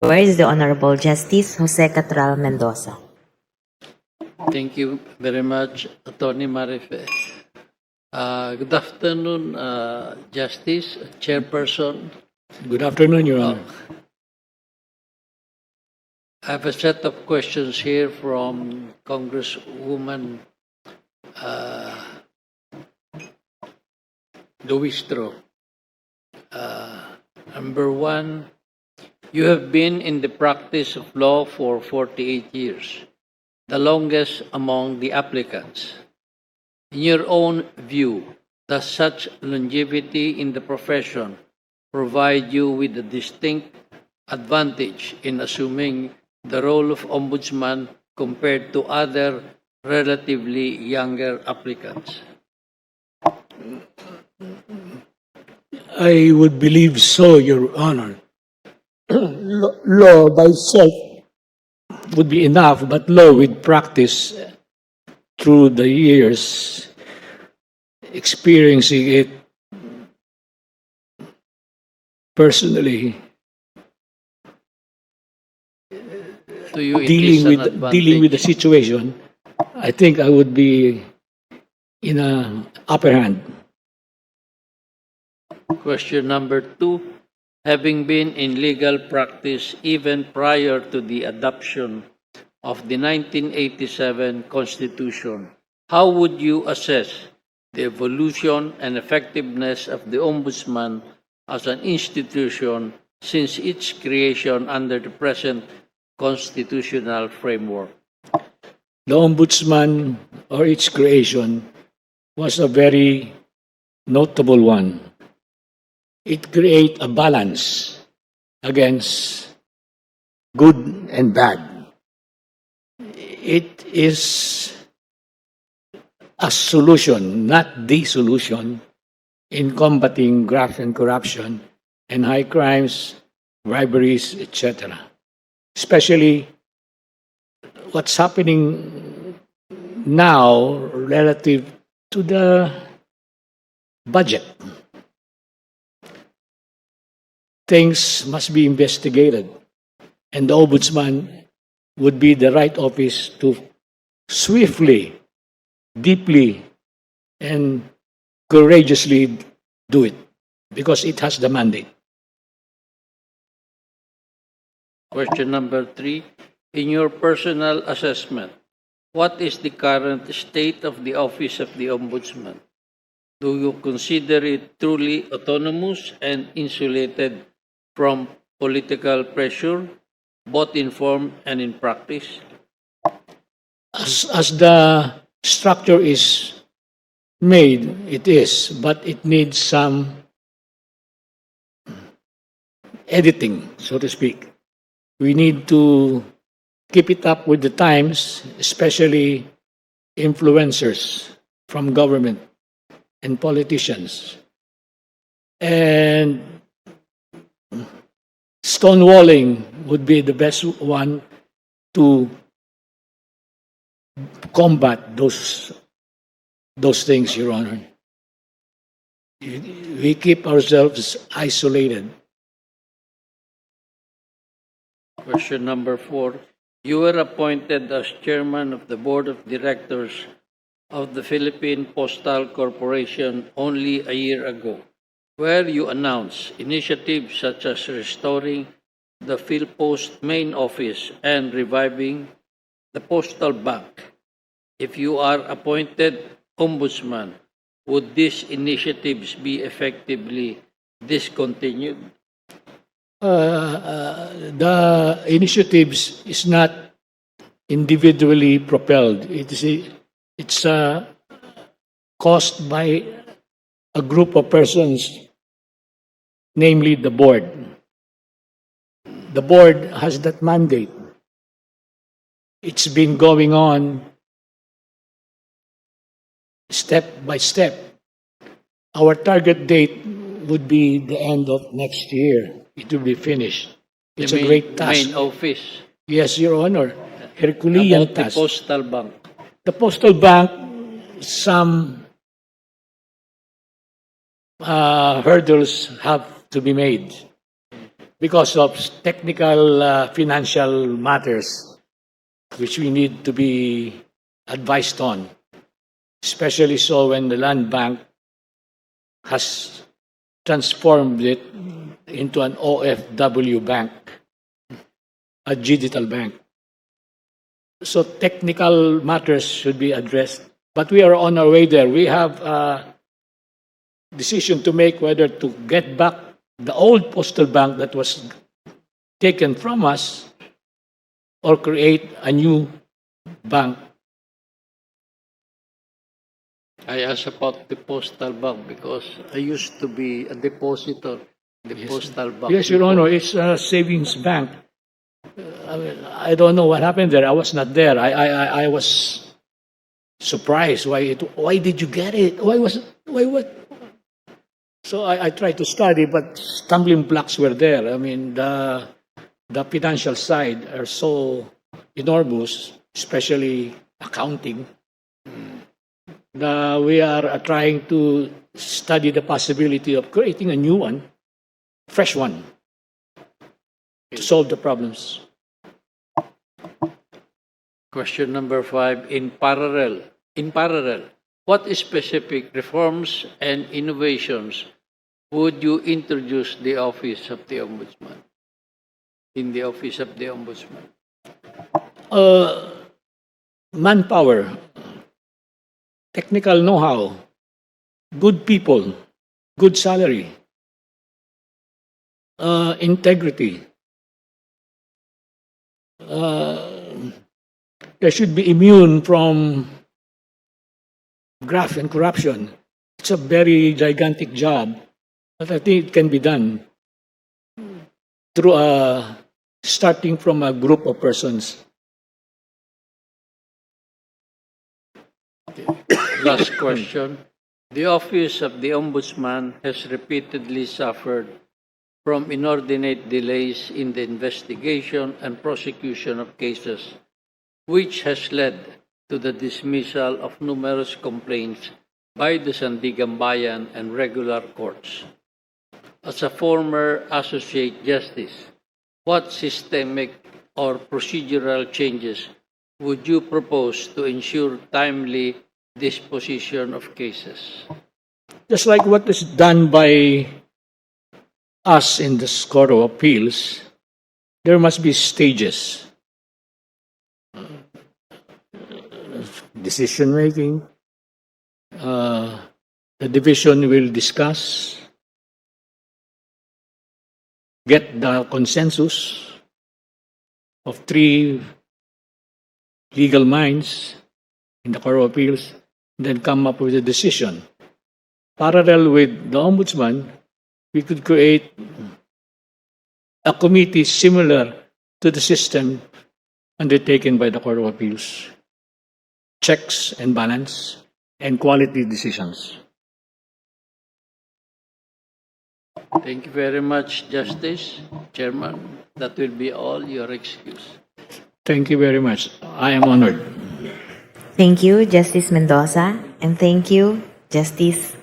Where is the Honorable Justice Jose Catral Mendoza? Thank you very much, Attorney Marife. Uh, good afternoon, uh, Justice, Chairperson. Good afternoon, Your Honor. I have a set of questions here from Congresswoman uh, Luistro. Uh, number one, you have been in the practice of law for 48 years, the longest among the applicants. In your own view, does such longevity in the profession provide you with a distinct advantage in assuming the role of ombudsman compared to other relatively younger applicants? I would believe so, Your Honor. Law law by itself. Would be enough, but law with practice through the years, experiencing it personally, To you, dealing is an with dealing with the situation, I think I would be in a upper hand. Question number two, having been in legal practice even prior to the adoption of the 1987 Constitution, how would you assess the evolution and effectiveness of the Ombudsman as an institution since its creation under the present constitutional framework? The Ombudsman or its creation was a very notable one. It creates a balance against good and bad. It is a solution, not the solution, in combating graft and corruption and high crimes, briberies, etc. Especially what's happening now relative to the budget. Things must be investigated, and the ombudsman would be the right office to swiftly, deeply, and courageously do it because it has the mandate. Question number three, in your personal assessment, what is the current state of the Office of the Ombudsman? Do you consider it truly autonomous and insulated from political pressure, both in form and in practice? as, as the structure is made, it is, but it needs some editing, so to speak. We need to keep it up with the times, especially influencers from government and politicians. And stonewalling would be the best one to combat those those things, Your Honor. We keep ourselves isolated. Question number four, you were appointed as chairman of the board of directors of the Philippine Postal Corporation only a year ago, where you announce initiatives such as restoring the PhilPost main office and reviving the postal bank. If you are appointed ombudsman, would these initiatives be effectively discontinued? Uh, uh, the initiatives is not individually propelled. It is a, it's uh, caused by a group of persons, namely the board. The board has that mandate. It's been going on step by step. Our target date would be the end of next year. It will be finished. It's a great task. Main office. Yes, Your Honor. Herculean About the task. postal bank. The postal bank, some uh, hurdles have to be made. because of technical uh, financial matters which we need to be advised on, especially so when the land bank has transformed it into an OFW bank, a digital bank. So technical matters should be addressed, but we are on our way there. We have a decision to make whether to get back the old postal bank that was taken from us or create a new bank. I asked about the postal bank because I used to be a depositor in the postal bank. Yes, Your Honor, it's a savings bank. Uh, I, mean, I don't know what happened there. I was not there. I, I, I, I was surprised. Why, it, why did you get it? Why was, why what? So I, I tried to study, but stumbling blocks were there. I mean, the, the financial side are so enormous, especially accounting. The, we are uh, trying to study the possibility of creating a new one, fresh one, to solve the problems. Question number five, in parallel, in parallel, what specific reforms and innovations would you introduce the office of the ombudsman? In the office of the ombudsman? Uh, manpower, technical know-how, good people, good salary, uh, integrity. Uh, they should be immune from graft and corruption. It's a very gigantic job, but I think it can be done through a starting from a group of persons. Last question. The office of the ombudsman has repeatedly suffered from inordinate delays in the investigation and prosecution of cases, which has led to the dismissal of numerous complaints by the Sandigan and regular courts. As a former associate justice, what systemic or procedural changes would you propose to ensure timely disposition of cases? just like what is done by us in the Court of Appeals, there must be stages. Decision making. Uh, the division will discuss, get the consensus of three legal minds in the Court of Appeals, then come up with a decision parallel with the ombudsman, we could create a committee similar to the system undertaken by the Court of Appeals. Checks and balance and quality decisions. Thank you very much, Justice, Chairman. That will be all your excuse. Thank you very much. I am honored. Thank you, Justice Mendoza, and thank you, Justice